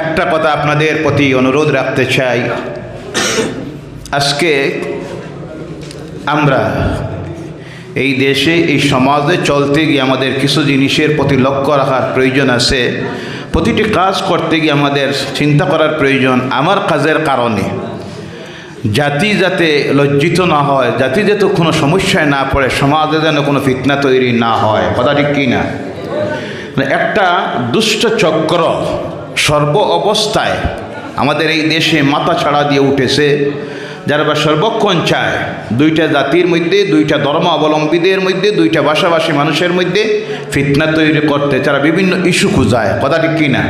একটা কথা আপনাদের প্রতি অনুরোধ রাখতে চাই। আজকে আমরা এই দেশে, এই সমাজে চলতে গিয়ে আমাদের কিছু জিনিসের প্রতি লক্ষ্য রাখার প্রয়োজন আছে। প্রতিটি কাজ করতে গিয়ে আমাদের চিন্তা করার প্রয়োজন আমার কাজের কারণে। জাতি যাতে লজ্জিত না হয়, জাতি যাতে কোনো সমস্যায় না পড়ে, সমাজে যেন কোনো ফিতনা তৈরি না হয়, কথা ঠিক কি না মানে একটা দুষ্ট চক্র সর্ব অবস্থায় আমাদের এই দেশে মাথা ছাড়া দিয়ে উঠেছে। যারা বা সর্বক্ষণ চায়, দুইটা জাতির মধ্যে, দুইটা ধর্ম অবলম্বীদের মধ্যে, দুইটা ভাষাভাষী মানুষের মধ্যে ফিতনা তৈরি করতে তারা বিভিন্ন ইস্যু খুঁজায়। কথা ঠিক কি না?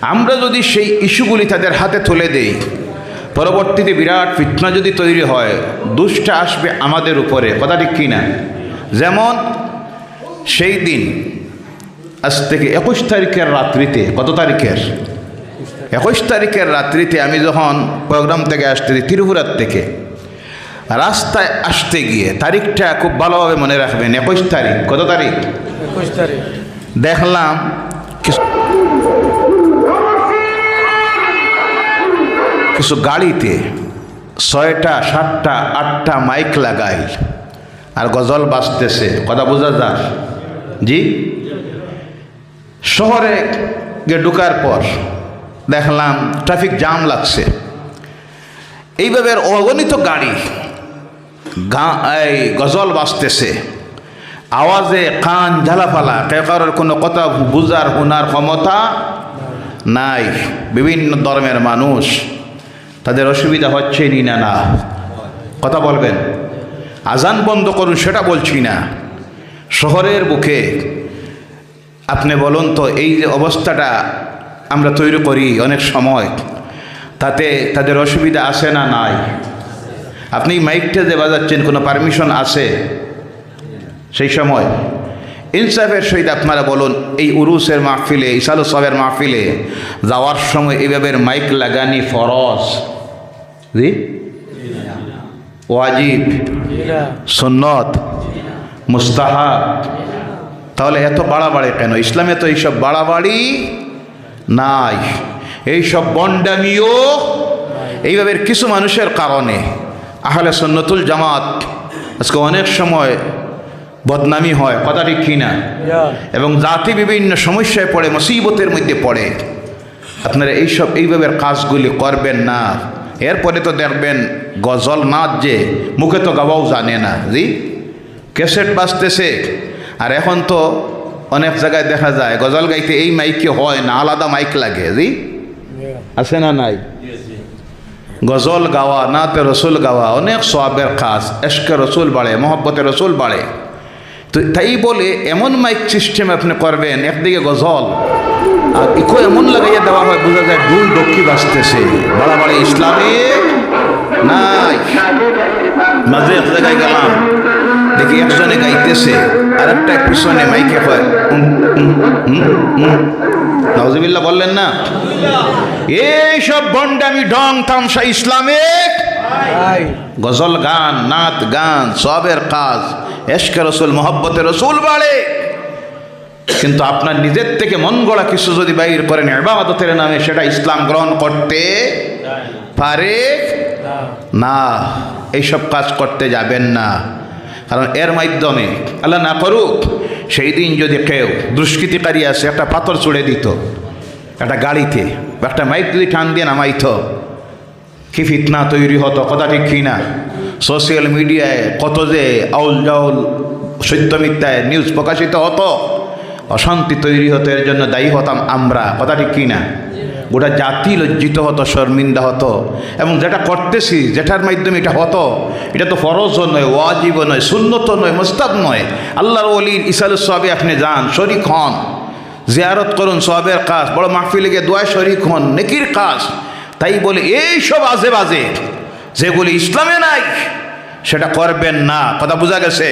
আমরা যদি সেই ইস্যুগুলি তাদের হাতে তুলে দেই, পরবর্তীতে বিরাট ফিতনা যদি তৈরি হয়, দুষ্টা আসবে আমাদের উপরে। কথা ঠিক কি না? যেমন সেই দিন আজ থেকে একুশ তারিখের রাত্রিতে কত তারিখের? একুশ তারিখের রাত্রিতে আমি যখন প্রোগ্রাম থেকে আসতেছি ত্রিপুরার থেকে রাস্তায় আসতে গিয়ে তারিখটা খুব ভালোভাবে মনে রাখবেন একুশ তারিখ কত তারিখ? একুশ তারিখ। দেখলাম কিছু গাড়িতে ছয়টা সাতটা আটটা মাইক লাগাই আর গজল বাজতেছে কথা বোঝা যায়? জি? শহরে গিয়ে ঢুকার পর দেখলাম ট্রাফিক জাম লাগছে। এইভাবে অগণিত গাড়ি, গা, এই গজল বাজতেছে। আওয়াজে কান ঝালাফালা কারোর কোনো কথা বুঝার, শোনার ক্ষমতা নাই। বিভিন্ন ধর্মের মানুষ, তাদের অসুবিধা হচ্ছে নি না না। কথা বলবেন? আজান বন্ধ করুন, সেটা বলছি না। শহরের বুকে আপনি বলুন তো এই যে অবস্থাটা আমরা তৈরি করি অনেক সময় তাতে তাদের অসুবিধা আছে না নাই? আপনি মাইকটা যে বাজাচ্ছেন কোনো পারমিশন আছে সেই সময়? ইনসাফের সহিত আপনারা বলুন এই উরুসের মাহফিলে ইসালু সবের মাহফিলে যাওয়ার সময় এইভাবে মাইক লাগানি ফরজ? জি? ওয়াজিব? সুন্নত? মুস্তাহাব? তাহলে এত বাড়াবাড়ি কেন? ইসলামে তো এইসব বাড়াবাড়ি নাই। এইসব বন্ডামিও এইভাবে কিছু মানুষের কারণে। আহলে সন্নতুল জামাত আজকে অনেক সময় বদনামি হয় কথা ঠিক কিনা এবং জাতি বিভিন্ন সমস্যায় পড়ে মুসিবতের মধ্যে পড়ে। আপনারা এইসব এইভাবে কাজগুলি করবেন না। এরপরে তো দেখবেন গজল নাচ যে মুখে তো গাওয়াও জানে না। জি? ক্যাসেট বাজতেছে। আর এখন তো অনেক জায়গায় দেখা যায় গজল গাইতে এই মাইকে হয় না আলাদা মাইক লাগে জি? আছে না নাই? গজল গাওয়া নাতে রসুল গাওয়া অনেক সোয়াবের কাজ এশকে রসুল বাড়ে মহব্বতে রসুল বাড়ে। তো তাই বলে এমন মাইক সিস্টেম আপনি করবেন একদিকে গজল আর ইকো এমন লাগাইয়া দেওয়া হয় বোঝা যায় দুই দক্ষি বাঁচতেছে। বাড়াবাড়ি ইসলামিক নাই। মাঝে এক জায়গায় গেলাম দেখি একজনে গাইতেছে আর একটা পিছনে মাইকে হয় বললেন না? এইসব বন্ডামি ঢং তামসা ইসলামিক আই গজল গান নাত গান, সবের কাজ, এশকে রসুল, মোহব্বতে রসুল বাড়ে। কিন্তু আপনার নিজের থেকে মন গড়া কিছু যদি বাইর করেন এবাদতের নামে সেটা ইসলাম গ্রহণ করতে পারে? না। এইসব কাজ করতে যাবেন না। কারণ এর মাধ্যমে আল্লাহ না করুক, সেই দিন যদি কেউ দুষ্কৃতিকারী আসে, একটা পাথর ছুড়ে দিত, একটা গাড়িতে বা একটা মাইক যদি টান দিয়ে নামাইতো, কি ফিতনা তৈরি হতো, কথা ঠিক কি না সোশ্যাল মিডিয়ায় কত যে আউল জাউল সত্য মিথ্যায় নিউজ প্রকাশিত হতো, অশান্তি তৈরি হতো, এর জন্য দায়ী হতাম আমরা, কথা ঠিক কি না গোটা জাতি লজ্জিত হতো, শর্মিন্দা হতো। এবং যেটা করতেছি, যেটার মাধ্যমে এটা হতো, এটা তো ফরজও নয় ওয়াজিবও নয়, সুন্নত নয় মোস্তাব নয়। আল্লাহর অলির ইসালুস সবে আপনি যান, শরিক হন। জিয়ারত করুন সবের কাজ। বড় মাহফিলে দোয়া শরিক হন, নেকির কাজ। তাই বলে এই সব আজে বাজে, যেগুলি ইসলামে নাই সেটা করবেন না। কথা বোঝা গেছে?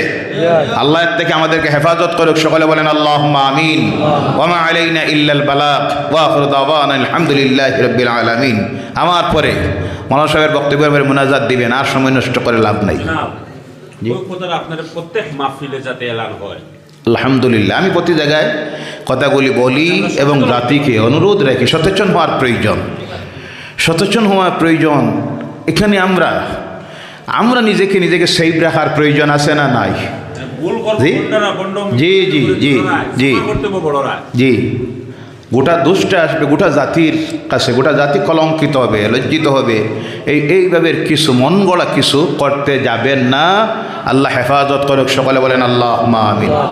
আল্লাহ থেকে আমাদেরকে হেফাজত করুক। সকলে বলেন আল্লাহ আমিন। ওমা আলাইনা ইল্লাল বালাগ। ওয়া আখিরু দাওয়ানা আলহামদুলিল্লাহি রাব্বিল আলামিন। আমার পরে মাওলানা সাহেবের বক্তব্যের পরে মুনাজাত দিবেন আর সময় নষ্ট করে লাভ নাই। প্রত্যেক মাহফিলে যাতে এলান হয়। আলহামদুলিল্লাহ আমি প্রতি জায়গায় কথাগুলি বলি এবং জাতিকে অনুরোধ রেখে সচেতন হওয়ার প্রয়োজন। সচেতন হওয়ার প্রয়োজন এখানে আমরা আমরা নিজেকে নিজেকে সেফ রাখার প্রয়োজন আছে না নাই? জি? জি, জি, জি, জি। গোটা দুষ্ট আসবে গোটা জাতির কাছে গোটা জাতি কলঙ্কিত হবে লজ্জিত হবে। এই এইভাবে কিছু মন গড়া কিছু করতে যাবেন না। আল্লাহ হেফাজত করুক সকলে বলেন আল্লাহ আমিন।